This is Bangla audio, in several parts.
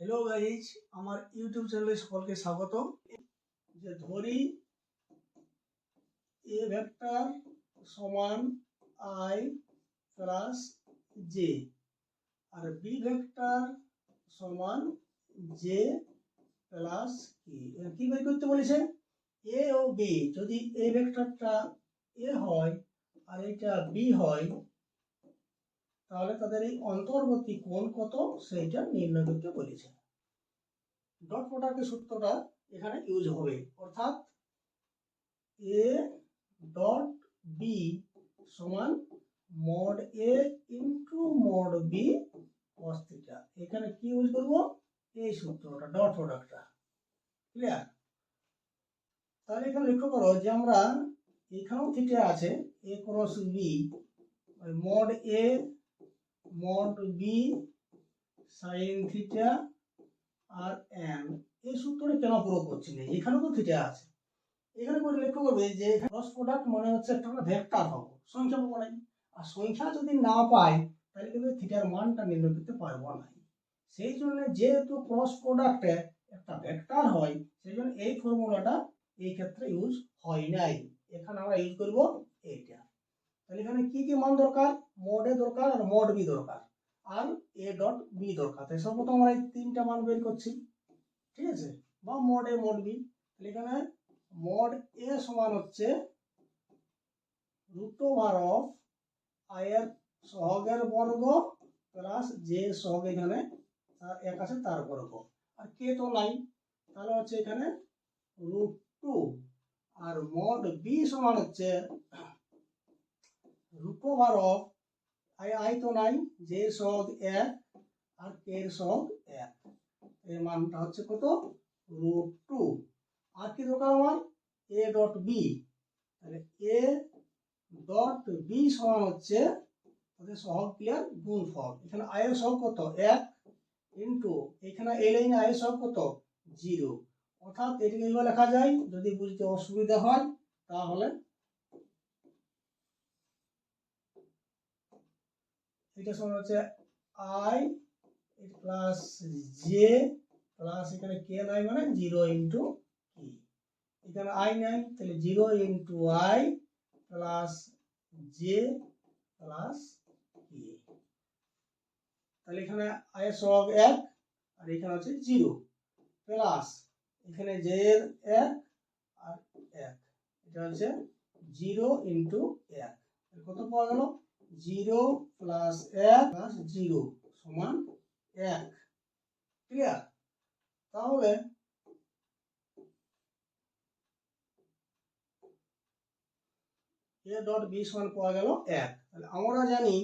হ্যালো গাইজ আমার ইউটিউব চ্যানেলে সকলকে স্বাগত যে ধরি এ ভেক্টর সমান আই প্লাস জে আর বি ভেক্টর সমান জে প্লাস কি কি বের করতে বলেছে? এ ও বি যদি এ ভেক্টরটা এ হয় আর এটা বি হয় তাহলে তাদের এই অন্তর্বর্তী কোণ কত? সেইটা নির্ণয় করতে বলেছে। ডট প্রোডাক্টের সূত্রটা এখানে ইউজ হবে। অর্থাৎ এ ডট বি সমান mod A into mod B cos theta এখানে কি ইউজ করব? এই সূত্রটা ডট প্রোডাক্টটা ক্লিয়ার তাহলে এখানে লক্ষ্য করো যে আমরা এখানেও থিটা আছে A cross B mod A mod B sine theta R N এই সূত্রটা কেন প্রয়োগ করছি না এখানেও তো থিটা আছে। এখানে করে লক্ষ্য করবে যে ক্রস প্রোডাক্ট মানে হচ্ছে একটা ভেক্টর পাবো, সংখ্যা পাবো নাই আর সংখ্যা যদি না পাই, তাহলে কিন্তু থিটার মানটা নির্ণয় করতে পারব না। সেই জন্য যেহেতু ক্রস প্রোডাক্টে একটা ভেক্টর হয়, সেই জন্য এই ফর্মুলাটা এই ক্ষেত্রে ইউজ হয় নাই। এখানে আমরা ইউজ করব এইটা। তাহলে এখানে কি কি মান দরকার? মোড এ দরকার আর মড বি দরকার। আর এ ডট বি দরকার। তাই সর্বপ্রথম আমরা এই তিনটা মান বের করছি। ঠিক আছে? বা মোড এ মোড বি তাহলে এখানে মড এ সমান হচ্ছে রুট ওভার অফ আয়ের সহগের বর্গ প্লাস যে সহগ এখানে এক আছে তার বর্গ। আর কে তো নাই। তাহলে হচ্ছে এখানে রুট টু আর মড বি সমান হচ্ছে রুট ওভার অফ আই তো নাই যে সহগ এক আর কে এর এক এর মানটা হচ্ছে কত? রুট টু আর কি দরকার আমার? এ ডট বি তাহলে এ ডট বি সমান হচ্ছে তাদের সহগ ক্লিয়ার গুণফল। এখানে আয়ের সহগ কত? এক ইন্টু এখানে এই লাইনে আয়ের সহগ কত? জিরো অর্থাৎ এটাকে এইভাবে লেখা যায়, যদি বুঝতে অসুবিধা হয়, তাহলে এটা সমান হচ্ছে আই প্লাস জে প্লাস এখানে কে নাই মানে জিরো ইন্টু কি এখানে আই নাই, তাহলে zero into I plus J plus কি তাহলে এখানে আই এর সহগ এক, আর এখানে হচ্ছে জিরো প্লাস এখানে জে এর এক আর এক। এটা হচ্ছে জিরো ইন্টু এক। কত পাওয়া গেল? জিরো প্লাস এক প্লাস জিরো সমান এক। ক্লিয়ার? তাহলে এ ডট বি সমান পাওয়া গেল এক। তাহলে আমরা জানি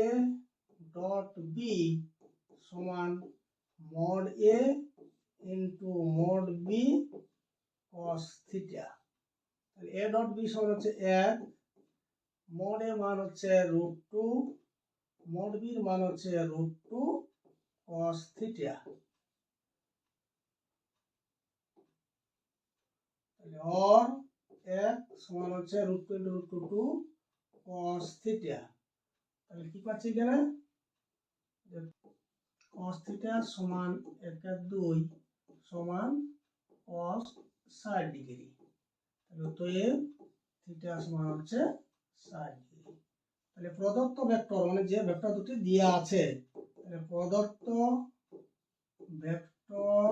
এ ডট বি সমান mod A into mod B cos theta A dot B সমান হচ্ছে এক মড এ মান হচ্ছে রুট টু মড বির মান হচ্ছে root two cos theta or এক সমান হচ্ছে root two into root two two cos theta তাহলে কি পাচ্ছি এখানে? কস থিটা সমান এক আর দুই সমান কস ষাট ডিগ্রি। তাহলে অতএব থিটা সমান হচ্ছে ষাট ডিগ্রি। তাহলে প্রদত্ত ভেক্টর মানে যে ভেক্টর দুটি দেওয়া আছে, তাহলে প্রদত্ত ভেক্টর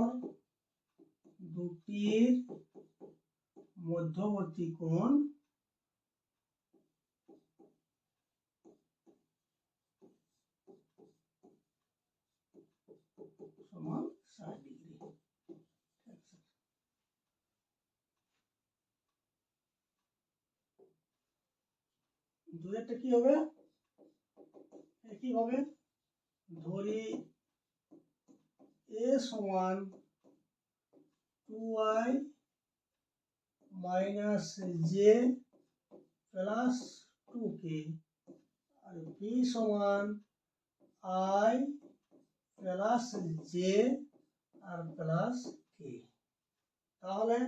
দুটির মধ্যবর্তী কোণ সমান ষাট ডিগ্রি দুয়েরটা কি হবে? একই হবে? ধরি এ সমান two I minus J plus two K R B সমান আই প্লাস জে আর প্লাস কে। তাহলে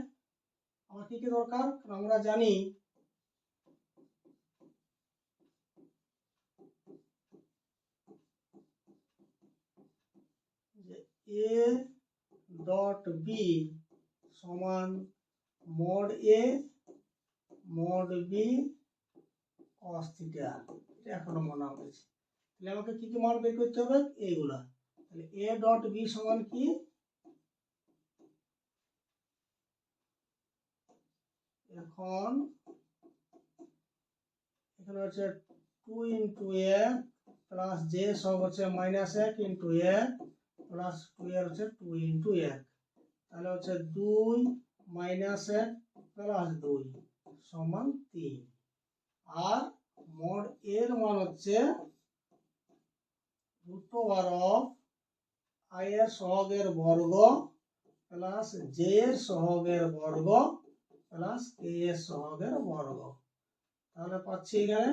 আমার কি কি দরকার? আমরা জানি এ ডট বি সমান mod A mod B theta এটা এক নম্বর নাম হয়েছে। তাহলে আমাকে কি কি মান বের করতে হবে? এইগুলা। তাহলে এ ডট বি সমান কি? এখন এখানে হচ্ছে টু ইন্টু এক প্লাস জে সব হচ্ছে মাইনাস এক ইন্টু এক প্লাস টু এর হচ্ছে টু ইন্টু এক। তাহলে হচ্ছে দুই মাইনাস এক প্লাস দুই সমান তিন। আর মোড এর মান হচ্ছে রুট ওভার অফ আই এর সহগের বর্গ প্লাস জে এর সহগের বর্গ প্লাস কে এর সহগের বর্গ। তাহলে পাচ্ছি এখানে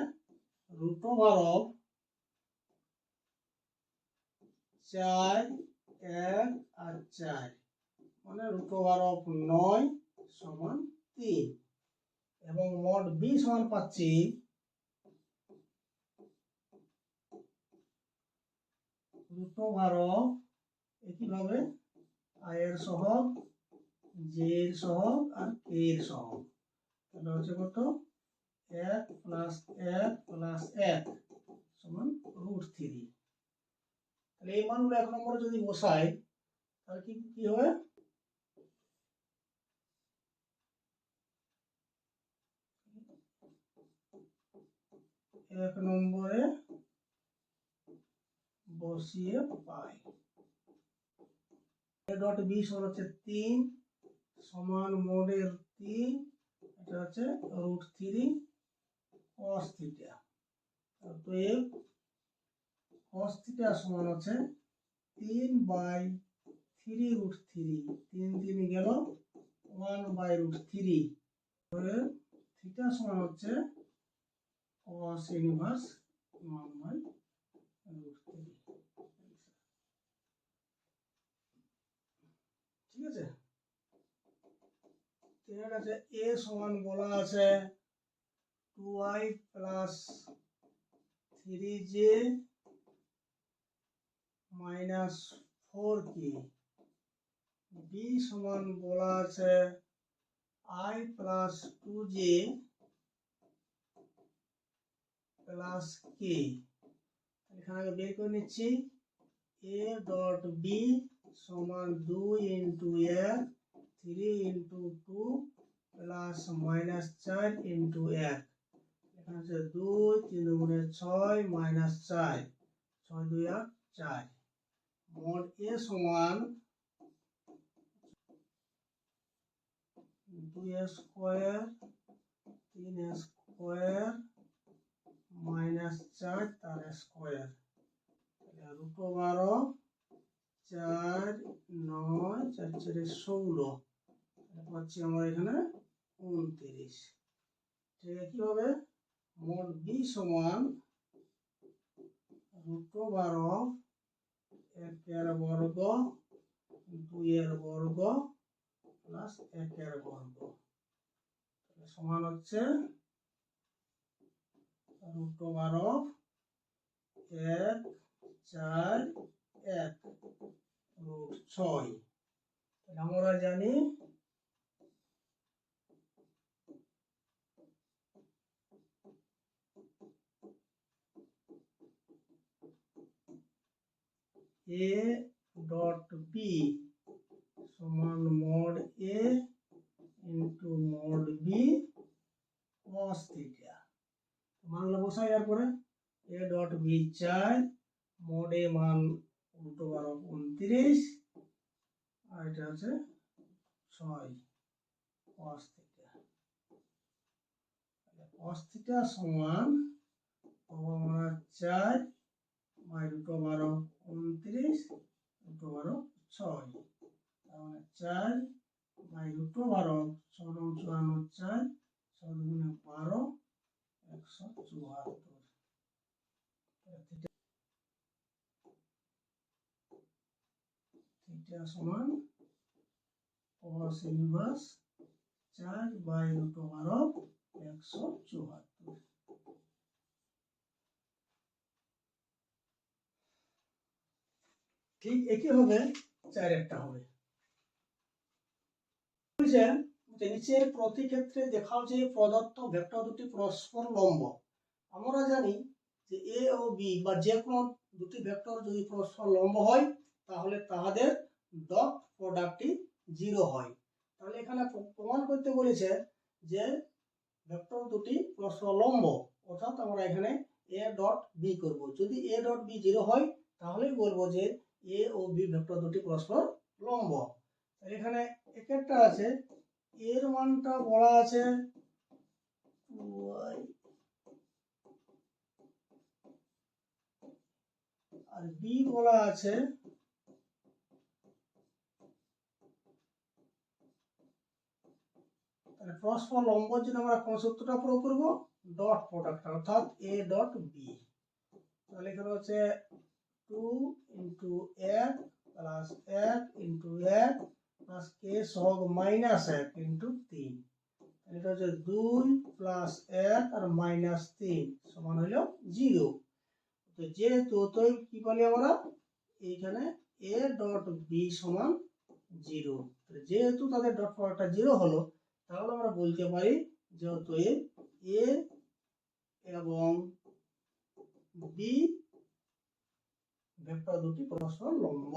রুট ওভার অফ চার এক আর চার মানে রুট ওভার অফ নয় সমান তিন। এবং মোট বি সমান পাচ্ছি রুট ওভার অফ একইভাবে আয়ের সহগ এর সহগ আর কে এর সহগ। তাহলে হচ্ছে কত? এক প্লাস এক প্লাস এক সমান রুট থ্রি তাহলে এই মানগুলো এক নম্বরে যদি বসাই, তাহলে কি কি হবে? এক নম্বরে বসিয়ে পাই। ডট বি সমান হচ্ছে তিন, সমান মোডের তিন, এটা হচ্ছে রুট থ্রি কস থিটা। অতএব কস থিটা সমান হচ্ছে তিন বাই থ্রি রুট থ্রি। তিন তিন গেল one by root three. Theta সমান হচ্ছে cos inverse one by root three. ঠিক আছে? এর কাছে এ সমান বলা আছে two I plus three J minus four K? B সমান বলা আছে I plus two J plus K এখানে বের করে নিচ্ছি। এ ডট বি সমান দুই ইন্টু এক three into two plus minus চার ইন্টু এক। এখানে হচ্ছে দুই, তিন দুগুণে ছয় মাইনাস চার। ছয়, দুই আট চার। মোট এ সমান দুই স্কোয়ার, তিন স্কোয়ার মাইনাস চার তার স্কোয়ার। রুট বারো চার নয়, চার চারে ষোলো। পাচ্ছি আমার এখানে উনত্রিশ। ঠিক হবে? মোট বি সমান রুট বারো একের বর্গ দুইয়ের বর্গ প্লাস একের বর্গ। সমান হচ্ছে রুট বারো এক, চার, এক রুট ছয়। আমরা জানি এ ডট বি সমান mod A into mod B cos theta মানলা বসাই এরপরে। এ ডট বি চার মোড এ মান উল্টো বারো উনত্রিশ, আর এটা হচ্ছে ছয় কস থিটা কস থিটা সমান চার বাই দুটো বারো। উনত্রিশ দুটো বারো ছয়। তার মানে চার বাই দুটো বারো, ছয় চুয়ান্ন চার দুগুণে বারো, একশো চুয়াত্তর। থিটা সমান ইনভার্স চার বাই দুটো বারো, একশো চুয়াত্তর। ঠিক একইভাবে চার একটা হবে। নিচের প্রতি ক্ষেত্রে দেখাও যে প্রদত্ত ভেক্টর দুটি পরস্পর লম্ব। আমরা জানি যে এ ও বি বা যে কোনো দুটি ভেক্টর যদি পরস্পর লম্ব হয়, তাহলে তাহাদের ডট প্রোডাক্টটি জিরো হয়। তাহলে এখানে প্রমাণ করতে বলেছে যে ভেক্টর দুটি পরস্পর লম্ব, অর্থাৎ আমরা এখানে এ ডট বি করব। যদি এ ডট বি জিরো হয়, তাহলেই বলব যে এ ও বি ভেক্টর দুটি পরস্পর লম্ব। এখানে এক একটা আছে। এর মানটা বলা আছে আর বি বলা আছে পরস্পর লম্বর জন্য আমরা কোন সূত্রটা প্রয়োগ করব? ডট প্রোডাক্ট অর্থাৎ এ ডট বি তাহলে এখানে হচ্ছে টু ইন্টু এক প্লাস এক ইন্টু এক প্লাস কে সহগ মাইনাস এক ইন্টু তিন। এটা হচ্ছে দুই প্লাস এক আর মাইনাস তিন সমান হলো জিরো তো যেহেতু তো কি বলি আমরা? এইখানে এ ডট বি সমান জিরো যেহেতু তাদের ডট প্রোডাক্টটা জিরো হলো, তাহলে আমরা বলতে পারি যেহেতু এ এ এবং বি ভেক্টর দুটি পরস্পর লম্ব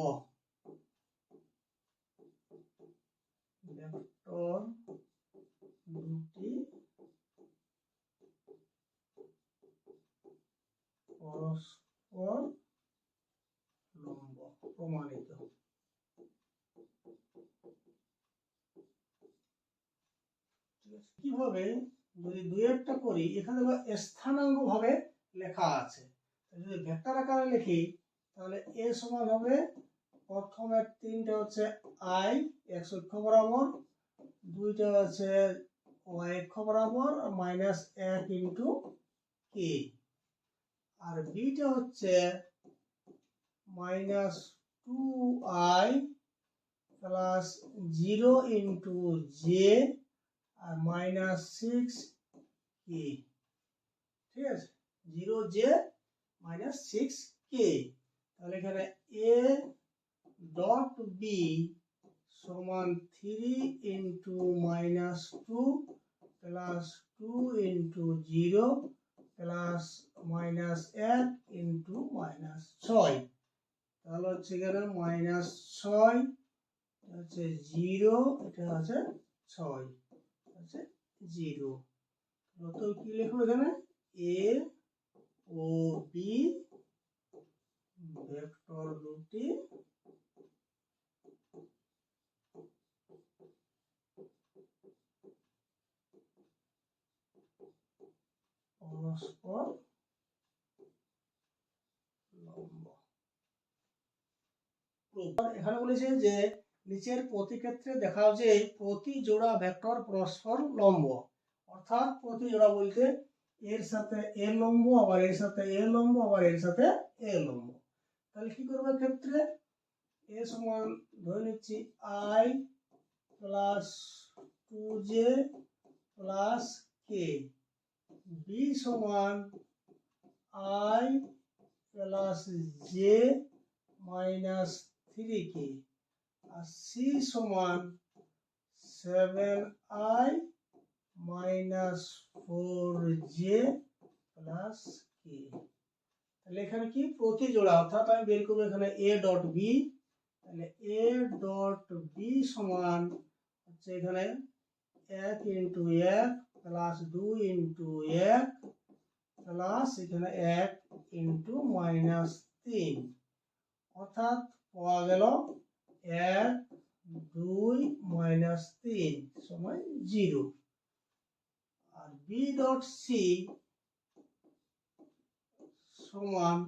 ভেক্টর দুটি পরস্পর লম্ব, প্রমাণিত। কীভাবে যদি দুই একটা করি, এখানে দেখো স্থানাঙ্ক ভাবে লেখা আছে। যদি ভেক্টর আকারে লিখি তাহলে এ সমান হবে প্রথমে তিনটে হচ্ছে আই, এক্স অক্ষ বরাবর, দুইটা হচ্ছে ওয়াই অক্ষ বরাবর মাইনাস এক ইন্টু কে। আর বিটা হচ্ছে minus two I plus zero into J R minus six কে। ঠিক আছে? Zero J minus six K. তাহলে এখানে এ ডট বি সমান three into minus two plus two into zero plus minus এক ইন্টু মাইনাস ছয়। তাহলে হচ্ছে এখানে মাইনাস ছয় হচ্ছে জিরো এটা হচ্ছে ছয় হচ্ছে জিরো তো কি লিখব এখানে? এ ও বি ভেক্টর দুটি পরস্পর এখানে বলেছে যে নিচের প্রতি ক্ষেত্রে দেখাও যে প্রতি জোড়া ভেক্টর পরস্পর লম্ব। অর্থাৎ প্রতি জোড়া বলতে এর সাথে এ লম্ব, আবার এর সাথে এ লম্ব, আবার এর সাথে এ লম্ব। তাহলে কি করবে ক্ষেত্রে এ সমান ধরে নিচ্ছি I plus two J plus K B সমান I plus J minus three K R C সমান seven I minus four J plus K তাহলে এখানে কি? প্রতি জোড়া, অর্থাৎ আমি বের করব এখানে এ ডট বি তাহলে এ ডট বি সমান হচ্ছে এখানে এক ইন্টু এক প্লাস দুই ইন্টু এক প্লাস এখানে এক ইন্টু মাইনাস তিন। অর্থাৎ পাওয়া গেল এক দুই মাইনাস তিন সমান জিরো। আর বি ডট সি সমান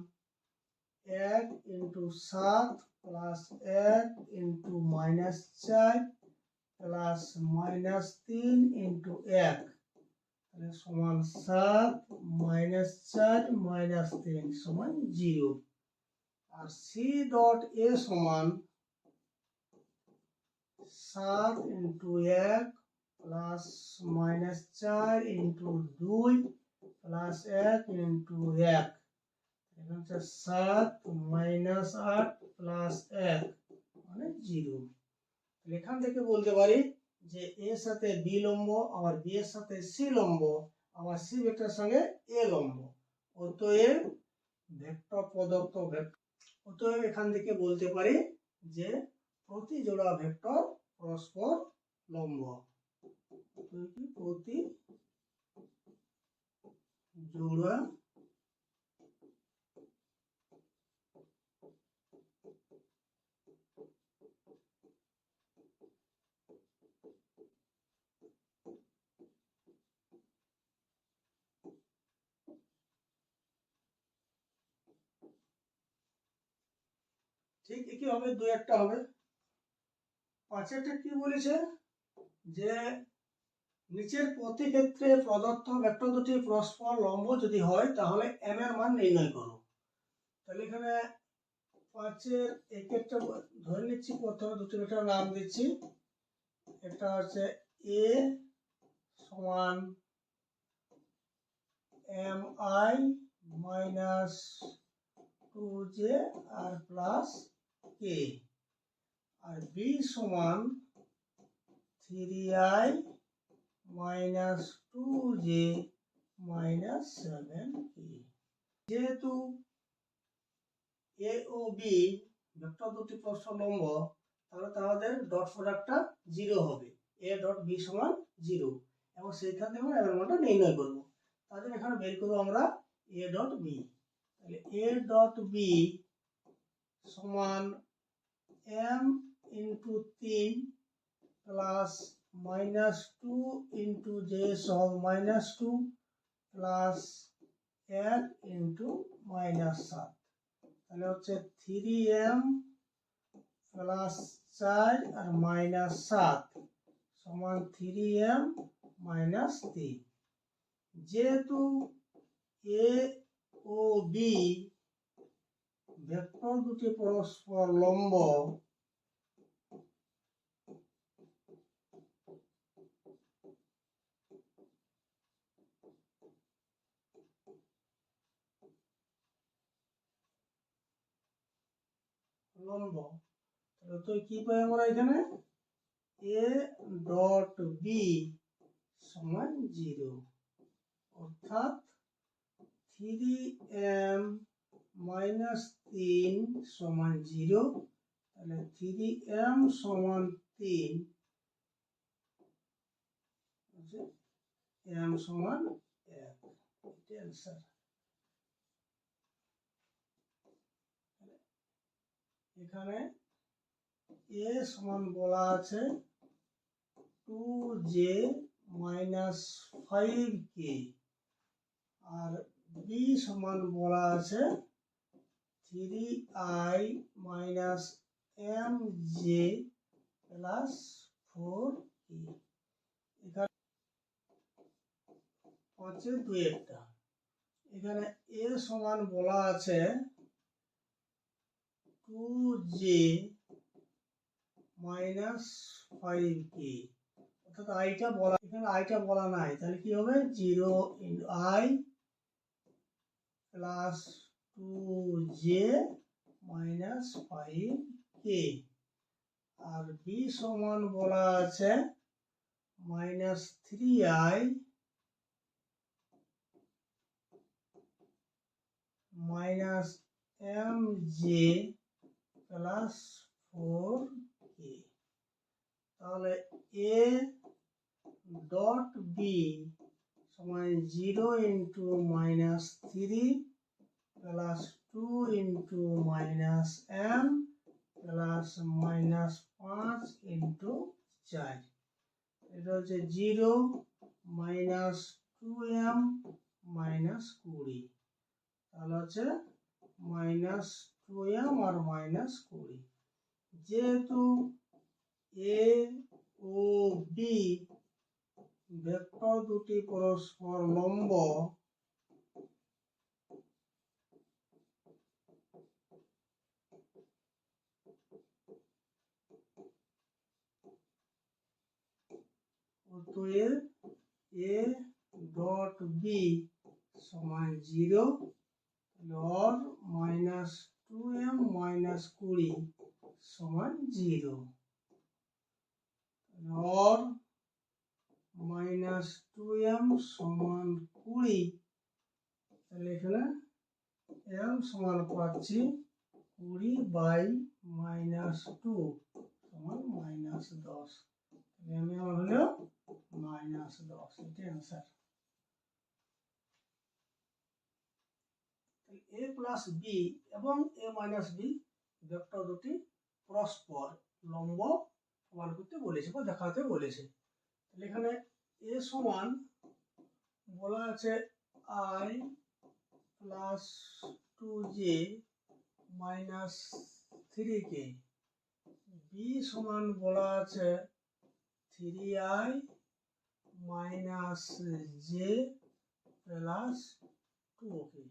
এক ইন্টু সাত প্লাস এক ইন্টু মাইনাস চার প্লাস মাইনাস তিন ইন্টু এক তাহলে সমান সাত মাইনাস চার মাইনাস তিন সমান জিরো আর সি ডট এ সমান সাত ইন্টু এক প্লাস মাইনাস চার ইন্টু দুই প্লাস এক ইন্টু এক সাত মাইনাস আট প্লাস এক মানে জিরো এখান থেকে বলতে পারি যে এর সাথে বি লম্ব, আবার বি এর সাথে সি লম্ব, আবার সি ভেক্টর সঙ্গে এ লম্ব। অতএব ভেক্টর প্রদত্ত ভেক্টর। অতএব এখান থেকে বলতে পারি যে প্রতি জোড়া ভেক্টর পরস্পর লম্ব। প্রতি জোড়া ঠিক একই হবে, দু একটা হবে। পাঁচেরটা কি বলেছে? যে নিচের প্রতি ক্ষেত্রে প্রদত্ত ভেক্টর দুটি পরস্পর লম্ব যদি হয়, তাহলে এম এর মান নির্ণয় করো। তাহলে এখানে পাঁচের একেরটা ধরে নিচ্ছি, প্রথমে দুটি ভেক্টর নাম দিচ্ছি। একটা হচ্ছে এ সমান M I minus two J R plus কে আর বি সমান three I minus two J minus seven K যেহেতু এ ও বি ভেক্টর দুটি প্রশ্ন লম্ব, তাহলে তাদের ডট প্রোডাক্টটা জিরো হবে। এ ডট বি সমান জিরো এবং সেইখান থেকে আমরা মানটা নির্ণয় করব। তাদের এখানে বের করব আমরা এ ডট বি। তাহলে এ ডট বি সমান এম ইন্টু তিন plus minus two into J সহ মাইনাস টু প্লাস এক ইন্টু মাইনাস সাত। তাহলে হচ্ছে থ্রি এম প্লাস চার আর মাইনাস সাত সমান থ্রি এম মাইনাস তিন যেহেতু এ ও বি ভেক্টর দুটি পরস্পর লম্ব লম্ব। তাহলে তো কি পাই আমরা এখানে? এ ডট বি সমান জিরো। অর্থাৎ থ্রি এম মাইনাস তিন সমান জিরো। তাহলে থ্রি এম সমান তিন। এম সমান এক। এটা অ্যান্সার এখানে এ সমান বলা আছে two J minus five K আর বি সমান বলা আছে three I minus M J plus four K এখানে পাঁচের দুই একটা। এখানে এ সমান বলা আছে two J minus five K অর্থাৎ আইটা বলা এখানে আইটা বলা নাই। তাহলে কি হবে? Zero into I plus two J minus five K R B সমান বলা আছে minus three I minus M J plus four K তাহলে এ ডট বি সমান zero into minus three plus two into minus M plus minus পাঁচ ইন্টু চার। এটা হচ্ছে zero minus two M minus কুড়ি। তাহলে হচ্ছে মাইনাস টু আর মাইনাস কুড়ি যেহেতু এ ও বি ভেক্টর দুটি পরস্পর লম্ব, অতএব এ ডট বি সমান zero or minus two M minus কুড়ি সমান zero. Or minus two M সমান কুড়ি, তাহলে এখানে এম সমান পাচ্ছি কুড়ি বাই মাইনাস টু সমান মাইনাস দশ। এম এমন হলো মাইনাস দশ এটা অ্যান্সার এ প্লাস বি এবং এ মাইনাস বি ভেক্টর দুটি পরস্পর লম্ব সমান করতে বলেছে বা দেখাতে বলেছে। তাহলে এখানে এ সমান বলা আছে I plus two J minus three K B সমান বলা আছে three I minus J plus two K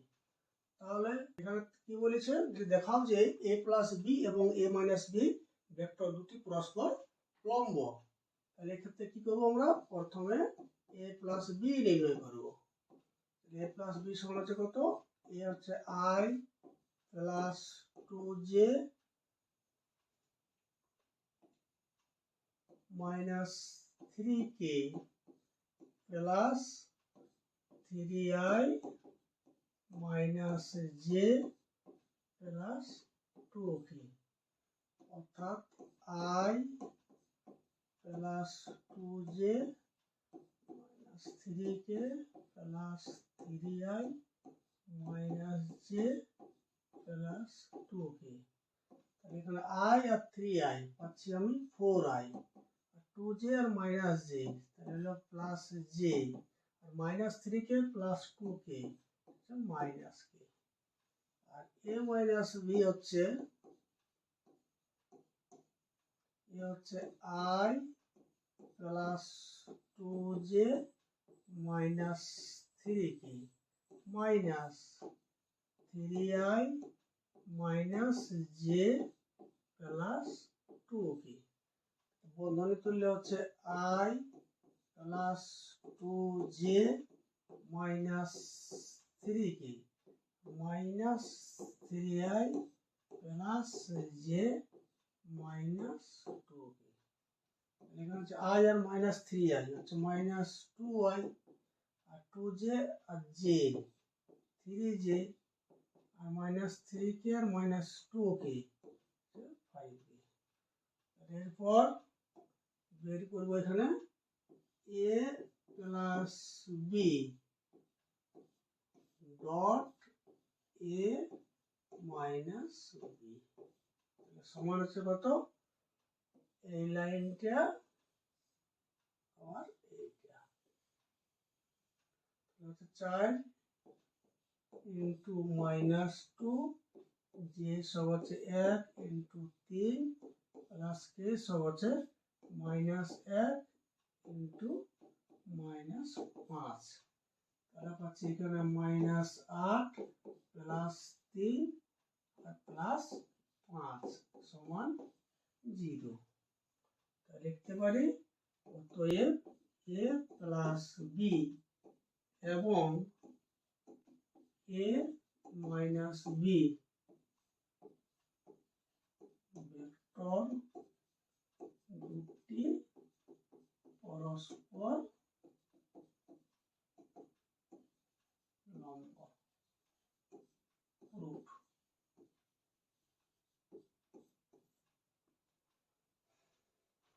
তাহলে এখানে কি বলেছে? যে দেখাও যে এ প্লাস বি এবং এ মাইনাস বি ভেক্টর দুটি পরস্পর লম্ব। তাহলে এক্ষেত্রে কি করব আমরা? প্রথমে এ প্লাস বি নির্ণয় করব। এ প্লাস বি সমান হচ্ছে কত? এ হচ্ছে I plus two J minus three K plus three I minus J plus two K অর্থাৎ I plus two J minus three K plus three I minus J plus two K এখানে আই আর থ্রি আই পাচ্ছি আমি ফোর আই টু জে আর মাইনাস জে তাহলে plus J R minus three K plus two K minus K? R A minus B হচ্ছে এ হচ্ছে I plus two J minus three K? Minus three I minus J plus two K? বন্ধনী তুললে হচ্ছে I plus two J minus three K minus three I plus J minus two K এখানে হচ্ছে আই আর মাইনাস থ্রি আই হচ্ছে মাইনাস টু আই আর টু জে আর জে থ্রি জে আর মাইনাস থ্রি কে আর minus two K five K এরপর বের করব এখানে A plus B dot A minus B সমান হচ্ছে কত? এই লাইনটা আর এইটা। হচ্ছে চার ইন্টু মাইনাস টু যে সব হচ্ছে এক ইন্টু তিন প্লাস কে সব হচ্ছে মাইনাস এক ইন্টু মাইনাস পাঁচ। তাহলে পাচ্ছি এখানে মাইনাস আট প্লাস তিন আর প্লাস পাঁচ সমান জিরো লিখতে পারি অতএব এ প্লাস বি এবং এ মাইনাস বি ভেক্টর দুটি পরস্পর